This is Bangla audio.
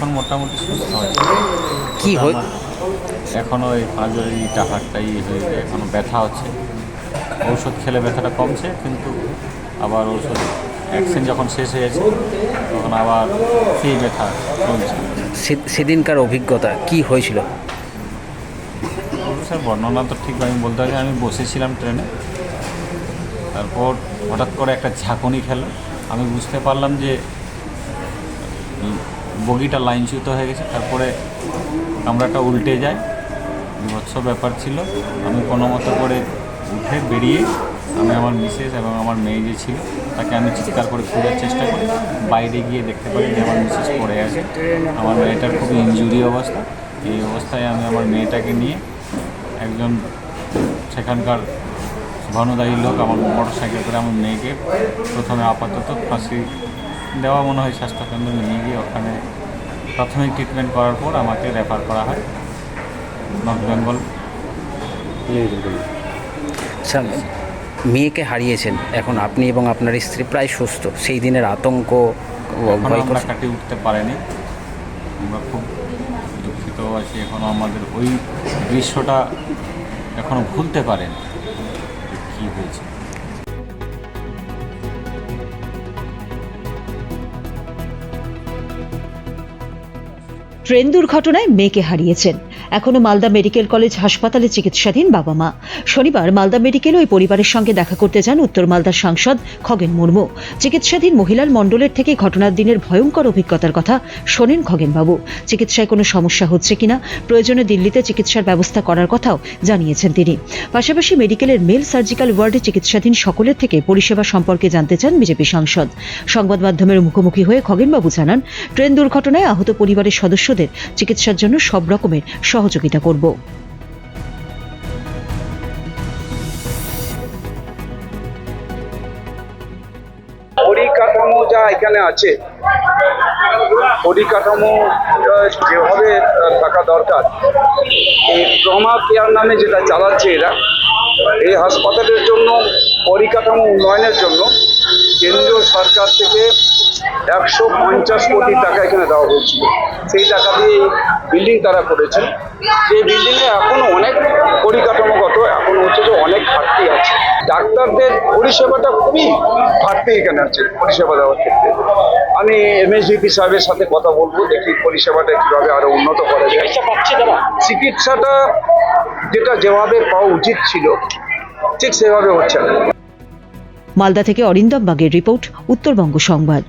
এখন মোটামুটি সুস্থ আছে। কি হই এখনও এই পাঁজরের ইটা হাটটাই হয়েছে এখনও ব্যথা হচ্ছে। ঔষধ খেলে ব্যথাটা কমছে কিন্তু আবার ঔষধ ভ্যাকসিন যখন শেষ হয়েছে তখন আবার সেই ব্যথা চলছে। সেদিনকার অভিজ্ঞতা কি হয়েছিল? স্যার বর্ণনা তো ঠিক আমি বলতে পারি আমি বসেছিলাম ট্রেনে। তারপর হঠাৎ করে একটা ঝাঁকুনি খেলো। আমি বুঝতে পারলাম যে বগিটা লাইনচ্যুত হয়ে গেছে। তারপরে কামরাটা উল্টে যায়। বিভৎস ব্যাপার ছিল। আমি কোনো মতো করে উঠে বেরিয়ে আমি আমার মিসেস এবং আমার মেয়ে যে ছিল, তাকে আমি চিৎকার করে খোঁজার চেষ্টা করি। বাইরে গিয়ে দেখতে পারি যে আমার মিসেস পড়ে আছে। আমার মেয়েটার খুবই ইনজুরি অবস্থা। এই অবস্থায় আমি আমার মেয়েটাকে নিয়ে একজন সেখানকার ভানুদায়ী লোক, আমার মোটর সাইকেল করে আমার মেয়েকে প্রথমে আপাতত ফাঁসি দেওয়া মনে হয় স্বাস্থ্যকেন্দ্রে নিয়ে গিয়ে ওখানে প্রাথমিক ট্রিটমেন্ট করার পর আমাকে রেফার করা হয়। নর্থ বেঙ্গল আচ্ছা মেয়েকে হারিয়েছেন। এখন আপনি এবং আপনার স্ত্রী প্রায় সুস্থ। সেই দিনের আতঙ্ক আমরা কাটিয়ে উঠতে পারেনি। আমরা খুব দুঃখিত আছি। এখনও আমাদের ওই দৃশ্যটা এখনও ভুলতে পারেন কী হয়েছে। ট্রেন দুর্ঘটনায় মেয়েকে হারিয়েছেন। এখনও মালদা মেডিকেল কলেজ হাসপাতালে চিকিৎসাধীন বাবা মা। শনিবার মালদা মেডিকেল ওই পরিবারের সঙ্গে দেখা করতে যান উত্তর মালদার সাংসদ খগেন মুর্মু। চিকিৎসাধীন মহিলার মণ্ডলের থেকে ঘটনার দিনের ভয়ঙ্কর অভিজ্ঞতার কথা শোনেন খগেনবাবু। চিকিৎসায় কোনো সমস্যা হচ্ছে কিনা, প্রয়োজনে দিল্লিতে চিকিৎসার ব্যবস্থা করার কথাও জানিয়েছেন তিনি। পাশাপাশি মেডিকেলের মেল সার্জিক্যাল ওয়ার্ডে চিকিৎসাধীন সকলের থেকে পরিষেবা সম্পর্কে জানতে চান বিজেপি সাংসদ। সংবাদ মাধ্যমের মুখোমুখি হয়ে খগেনবাবু জানান, ট্রেন দুর্ঘটনায় আহত পরিবারের সদস্যদের চিকিৎসার জন্য সব রকমের সহযোগিতা করব। পরিকাঠামো যা এখানে আছে, পরিকাঠামো যেভাবে থাকা দরকার, এই ট্রমা কেয়ার নামে যেটা চালাচ্ছে এরা, এই হাসপাতালের জন্য, পরিকাঠামো উন্নয়নের জন্য, কেন্দ্রীয় সরকার থেকে একশো পঞ্চাশ কোটি টাকা এখানে দেওয়া হয়েছিল। সেই টাকা দিয়ে এই বিল্ডিং তারা করেছে। যে বিল্ডিংয়ে এখনও অনেক পরিকাঠামোগত এখন হচ্ছে যে অনেক ঘাটতি আছে। ডাক্তারদের পরিষেবাটা খুবই ঘাটতি এখানে আছে পরিষেবা দেওয়ার ক্ষেত্রে। আমি এমএসডিপি সাহেবের সাথে কথা বলব দেখি পরিষেবাটা কীভাবে আরও উন্নত করা যায়। চিকিৎসাটা যেটা যেভাবে পাওয়া উচিত ছিল ঠিক সেভাবে হচ্ছে না। মালদা থেকে অরিন্দম বাগের রিপোর্ট উত্তরবঙ্গ সংবাদ।